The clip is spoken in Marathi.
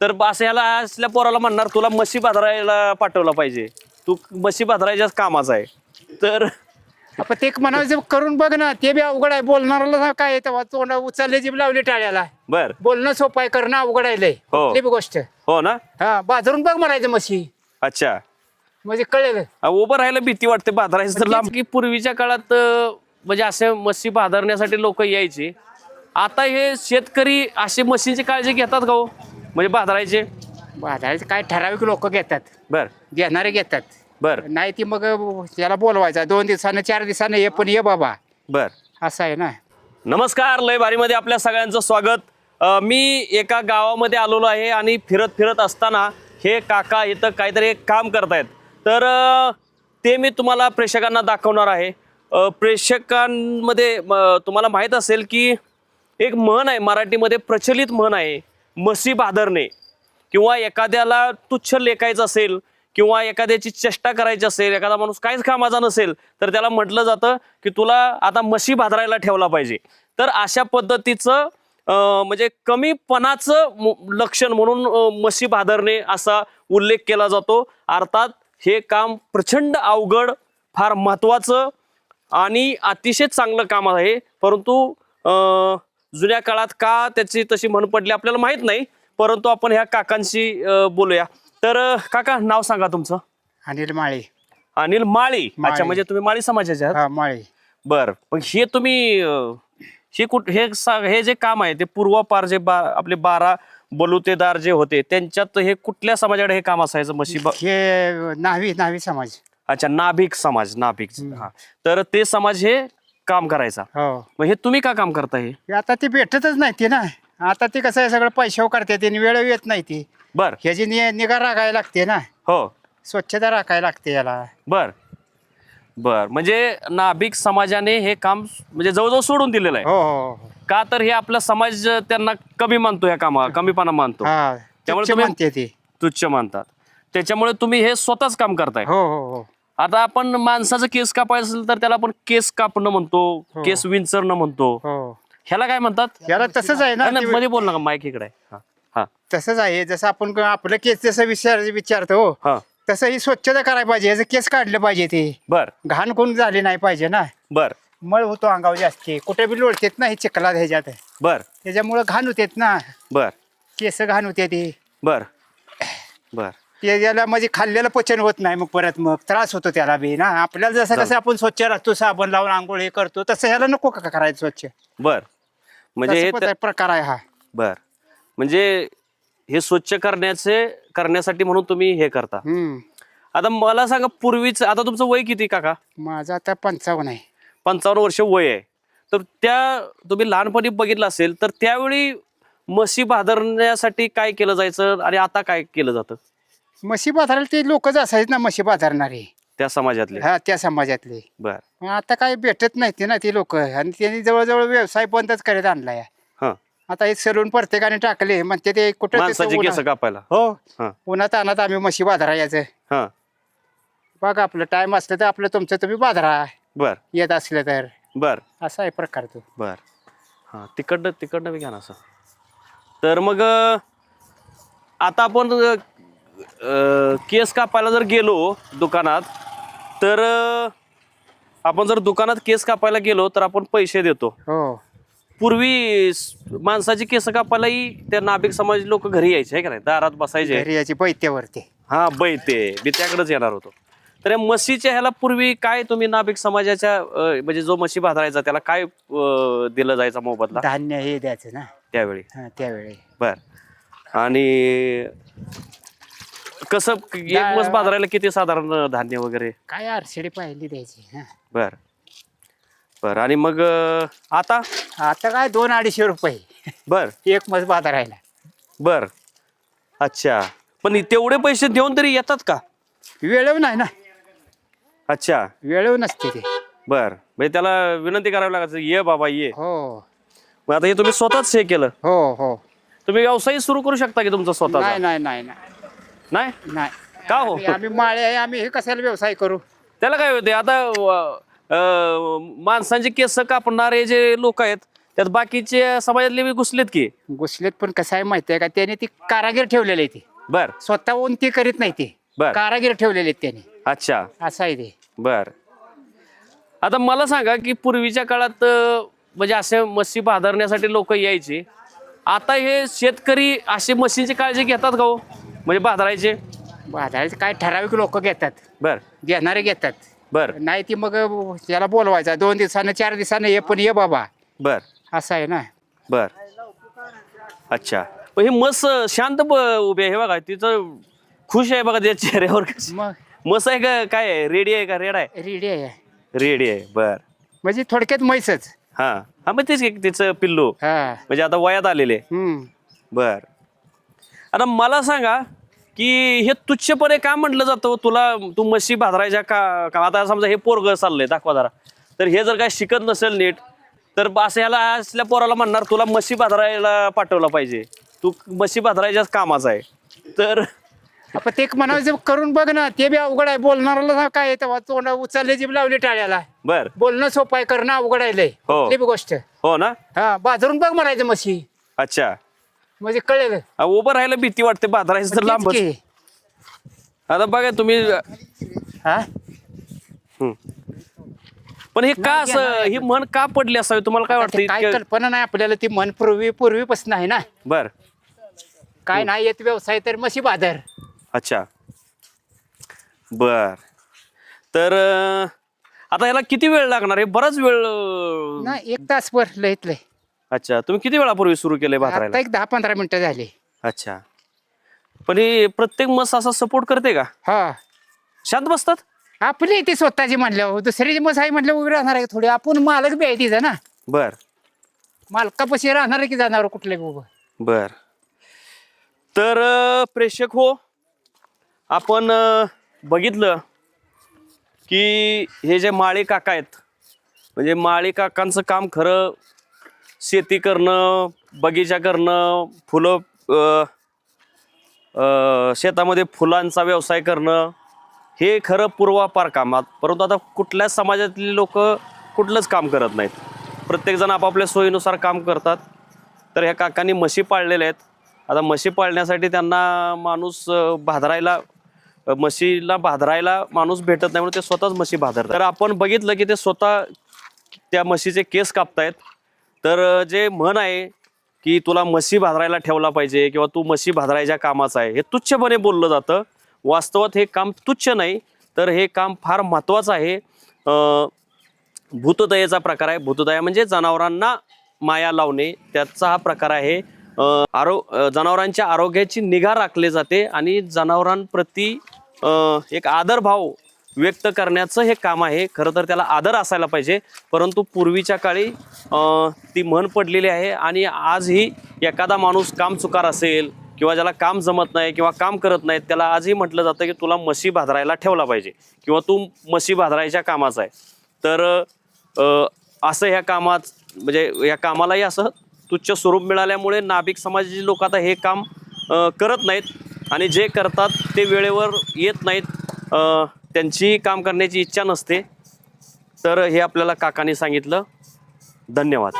तर असं ह्याला असल्या पोराला म्हणणार तुला म्हशी बाजारायला पाठवला पाहिजे. तू म्हशी बाजारायच्याच कामाचा आहे. तर आपण ते म्हणायचं करून बघ ना ते बी अवघड आहे. बोलणाऱ्याला काय तेव्हा तोंड उचलले जीभ लावली टाळ्याला. बर. बोलणं सोपं आहे करणं अवघड आहे लय. हो. कुठली बी गोष्ट. हो ना? हा बाजारून बघ म्हणायचं म्हशी. अच्छा. म्हणजे कळेल. अ, उभं राहायला भीती वाटते बाजारायचं तर लांब. की पूर्वीच्या काळात अ, म्हणजे असे म्हशी बाजारण्यासाठी लोक यायचे. आता हे शेतकरी असे म्हशींची काळजी घेतात का हो? म्हणजे बाजारायचे बाजाराचे काय ठराविक लोक घेतात. बर. घेणारे घेतात. बर. नाही ती मग त्याला बोलवायचा. दोन दिवसानं चार दिवसानं ये पण ये बाबा. बर. असं आहे ना. नमस्कार लय भारीमध्ये आपल्या सगळ्यांचं स्वागत. अ, मी एका गावामध्ये आलेलो आहे आणि फिरत फिरत असताना हे काका इथं काहीतरी एक काम करतायत. तर अ, ते मी तुम्हाला प्रेक्षकांना दाखवणार आहे. अ, प्रेक्षकांमध्ये म, तुम्हाला माहीत असेल की एक म्हण आहे मराठीमध्ये प्रचलित म्हण आहे. म्हशी बादरणे किंवा एखाद्याला तुच्छ लेखायचं असेल किंवा एखाद्याची चेष्टा करायची असेल एखादा माणूस काहीच कामाचा नसेल तर त्याला म्हटलं जातं की तुला आता म्हशी भादरायला ठेवला पाहिजे. तर अशा पद्धतीचं म्हणजे कमीपणाचं लक्षण म्हणून मशी म्हशी भादरणे असा उल्लेख केला जातो. अर्थात हे काम प्रचंड अवघड फार महत्त्वाचं आणि अतिशय चांगलं काम आहे. परंतु जुन्या काळात का त्याची तशी म्हण पडली आपल्याला माहीत नाही परंतु आपण ह्या काकांशी बोलूया. तर काका नाव सांगा तुमचं. अनिल माळे. अनिल माळी. अच्छा. म्हणजे तुम्ही माळी समाजाचे आहात? हा माळे. बर. पण हे तुम्ही हे कुठ हे हे जे काम आहे ते पूर्वापार जे बा आपले बारा बलुतेदार जे होते त्यांच्यात हे कुठल्या समाजाकडे हे काम असायचं? म्हशी ब- हे नावी नावी समाज. अच्छा नाभिक समाज नाभिक. हा. तर ते समाज हे काम करायचा. हो. मग हे तुम्ही का काम करता हे हे आता ती भेटतच नाही ती ना. आता ती कसं आहे सगळं पैशाव करते ती वेळ येत नाही ती. बर. ह्याची नि निगा राखायला लागते ना. हो. स्वच्छता राखायला लागते याला. बर. बर. म्हणजे नाभिक समाजाने हे काम म्हणजे जवळजवळ सोडून दिलेलं आहे. हो हो हो. का तर हे आपला समाज त्यांना कमी मानतो या कामा कमीपणा मानतो. हा. त्यामुळे तुच्छ तुम्ही- म्हणते ती. तुच्छ मानतात. त्याच्यामुळे तुम्ही हे स्वतःच काम करताय. हो हो हो. आता आपण माणसाचं केस कापायचं असेल तर त्याला आपण केस कापणं म्हणतो हो. केस विंचरणं म्हणतो. हो. ह्याला काय म्हणतात? याला तसंच आहे ना नाही, नाही, ते- मध्ये बोल नका माईक इकडे आहे. हा हा. तसंच आहे. जसं आपण क- आपलं केस जसं विचार विचारतो हो. हा तसं ही स्वच्छता करायला पाहिजे. याचं केस काढलं पाहिजे ते. बर. घाण कोण झाली नाही पाहिजे ना. बर. मळ होतो अंगावर जास्ती. कुठे बी लोळतेत ना हे चिखलात ह्याच्यात. बर. त्याच्यामुळं घाण होतेत ना. बर. केस घाण होते ते. बर. बर. ते याला म्हणजे खाल्लेलं पचन होत नाही मग परत मग त्रास होतो त्याला बी ना. आपल्याला जसं कसं आपण स्वच्छ राहतो साबण लावून आंघोळ हे करतो तसं ह्याला नको का करायचं स्वच्छ? बर. म्हणजे हे तसं प्रकार आहे हा. बर. म्हणजे हे स्वच्छ करण्याचे करण्यासाठी म्हणून तुम्ही हे करता. हम्म. आता मला सांगा पूर्वीच आता तुमचं वय किती काका? माझा आता पंचावन्न आहे. पंचावन्न वर्ष वय आहे. तर त्या तुम्ही लहानपणी बघितलं असेल तर त्यावेळी म्हशी भादरण्यासाठी काय केलं जायचं आणि आता काय केलं जातं? म्हशी बाजाराला ते लोकच असायचे ना म्हशी बाजारणारे त्या समाजातले? हा त्या समाजातले. बर. मग आता काही भेटत नाही ते ना ती लोक. आणि त्यांनी जवळजवळ व्यवसाय बंदच करत आणलाय. हा. आता हे सलून प्रत्येकाने टाकले. म्हणते ते कुठं तिथं माणसाची केस उन्हा- कापायला. हो. हा. उन्हात आणत आम्ही म्हशी बाजारा यायचं हा. बघा आपलं टाइम असलं तर आपलं तुमचं तुम्ही बाजारा बर. येत असलं तर. बर. असा आहे प्रकार तो. बर. हां तिकडनं तिकडनं बी घ्या ना असं. तर मग अं, आता आपण अं, अं, केस कापायला जर गेलो दुकानात तर अं, आपण जर दुकानात केस कापायला गेलो तर आपण पैसे देतो. हो. पूर्वी स- माणसाची केस कापायलाही त्या नाभिक समाज लोक घरी यायचे आहे का नाही? दारात बसायचे. घरी याची बैत्यावरती हा बैते. मी त्याकडेच येणार होतो. तर या म्हशीच्या ह्याला पूर्वी काय तुम्ही नाभिक समाजाच्या अं, म्हणजे जो म्हशी बाजारायचा त्याला काय अं, दिलं जायचा मोबदला? धान्य हे द्यायचं ना? त्यावेळी. हा त्यावेळी. बर. आणि कसं एक मस बाजारायला किती साधारण धान्य वगैरे? काय आरशेडी पाहिली द्यायची हा. बर. बर आणि मग अं, आता? आता काय दोन अडीचशे रुपये. बर. एक मस बाजारायला. बर. अच्छा. पण तेवढे पैसे देऊन तरी येतात का? वेळव नाही ना. अच्छा. वेळव नसते ते. बर. म्हणजे त्याला विनंती करावी लागायचं ये बाबा ये. हो. मग आता हे तुम्ही स्वतःच हे केलं? हो हो. तुम्ही व्यवसाय सुरू करू शकता की तुमचा स्वतःचा? नाही नाही नाही नाही. नाही? नाही. का हो? आम्ही- आम्ही माळे आहे आम्ही हे कशाला व्यवसाय करू? त्याला काय होते? आता अं, माणसांचे केस कापणारे जे लोक आहेत त्यात बाकीचे समाजातले बी घुसलेत की. घुसलेत पण कसं आहे माहिती आहे का? त्याने ती कारागीर ठेवलेले आहे ते. बर. स्वतःहून ते करीत नाही ते. बर. कारागीर ठेवलेले आहेत त्याने. अच्छा. असं आहे ते. बर. आता मला सांगा की पूर्वीच्या काळात अं, म्हणजे असे म्हशी बाजारण्यासाठी लोक यायचे. आता हे शेतकरी असे म्हशींची काळजी घेतात का हो? म्हणजे बाजारायचे बाजारात काय ठराविक लोक घेतात. बर. घेणारे घेतात. बर. नाही ती मग त्याला बोलवायचा. दोन दिवसानं चार दिवसानं ये पण ये बाबा. बर. असं आहे ना. बर. अच्छा. पण हे मस शांत ब- उभी आहे. हे बघा तिचं खुश आहे बघा त्याच्या चेहऱ्यावर. कशी मग? मस आहे का काय आहे? रेडी आहे का? रेड आहे? रेडी आहे. रेडी आहे. बर. म्हणजे थोडक्यात म्हैसच. हा. हा मग तेच तिचं पिल्लू. हा. म्हणजे आता वयात आलेले. हम्म. बर. आता मला सांगा की हे तुच्छपणे का म्हटलं जातं? तुला तू म्हशी भाजरायच्या का का आता समजा हे पोरग चाललंय दाखवा जरा. तर हे जर काय शिकत नसेल नीट तर असं ह्याला असल्या पोराला म्हणणार तुला म्हशी भाजरायला पाठवलं पाहिजे. तू म्हशी भाजरायच्याच कामाचा आहे. तर आपण ते एक म्हणायचं करून बघ ना ते बी अवघड आहे. बोलणाऱ्याला काय तेव्हा तोंड उचलले जीभ लावली टाळ्याला. बर. बोलणं सोपं आहे करणं अवघड आहे लय. हो. कुठली बी गोष्ट. हो ना? हा बाजारून बघ म्हणायचं म्हशी. अच्छा. म्हणजे कळेल. उभं राहायला भीती वाटते भाजरायचं तर तेच की. आता बघा तुम्ही हा? हम्म. पण हे का नाही असं ही मन का पडली असावी? तुम्हाला काय वाटतं ते काय इतकं- कल्पना नाही आपल्याला ती मन पूर्वी पूर्वीपासून आहे ना. बर. काय नाही येत व्यवसाय तर म्हशी बाजार. अच्छा. बर. तर अं, आता ह्याला किती वेळ लागणार? आहे बराच वेळ अं, ना एक तास वर लयत लय. अच्छा तुम्ही किती वेळापूर्वी सुरू केलंय आता भाकरायला एक दहा पंधरा मिनिटं झाली. अच्छा. पण हे प्रत्येक मस असा सपोर्ट करते का? हा. शांत बसतात? आपली ती स्वतःची म्हणल्यावर. दुसऱ्याची मस आहे म्हणलं उभी राहणार आहे थोडी. आपण मालक बी आहे तिथं ना. बर. मालकापाशी राहणार आहे की जाणार कुठले उभं? बर. तर अं, प्रेक्षक हो आपण अं, बघितलं की हे जे माळी काका आहेत म्हणजे माळी काकांचं काम खरं शेती करणं बगीचा करणं फुलं शेतामध्ये फुलांचा व्यवसाय करणं हे खरं पूर्वापार कामात परंतु आता कुठल्याच समाजातली लोक कुठलंच काम करत नाहीत. प्रत्येकजण आपापल्या सोयीनुसार काम करतात. तर ह्या काकांनी म्हशी पाळलेल्या आहेत. आता म्हशी पाळण्यासाठी त्यांना माणूस भादरायला म्हशीला भादरायला माणूस भेटत नाही म्हणून ते स्वतःच म्हशी भादरतात. तर आपण बघितलं की ते स्वतः त्या म्हशीचे केस कापतायत. तर जे म्हण आहे की तुला म्हशी भाजरायला ठेवला पाहिजे किंवा तू म्हशी भाजरायच्या कामाचं आहे हे तुच्छपणे बोललं जातं. वास्तवात हे काम तुच्छ नाही तर हे काम फार महत्त्वाचं आहे. भूतदयेचा प्रकार आहे. भूतदया म्हणजे जनावरांना माया लावणे त्याचा हा प्रकार आहे. आरो जनावरांच्या आरोग्याची निगा राखली जाते आणि जनावरांप्रती एक आदरभाव व्यक्त करण्याचं हे काम आहे. खरं तर त्याला आदर असायला पाहिजे. परंतु पूर्वीच्या काळी ती म्हण पडलेली आहे आणि आजही एखादा माणूस काम चुकार असेल किंवा ज्याला काम जमत नाही किंवा काम करत नाहीत त्याला आजही म्हटलं जातं की तुला म्हशी भादरायला ठेवला पाहिजे किंवा तू म्हशी भादरायच्या कामाचा आहे. तर असं ह्या कामात म्हणजे या कामालाही असं तुच्छ स्वरूप मिळाल्यामुळे नाभिक समाजाचे लोक आता हे काम करत नाहीत. आणि जे करतात ते वेळेवर येत नाहीत. त्यांची काम करण्याची इच्छा नसते. तर हे आपल्याला काकाने सांगितलं. धन्यवाद.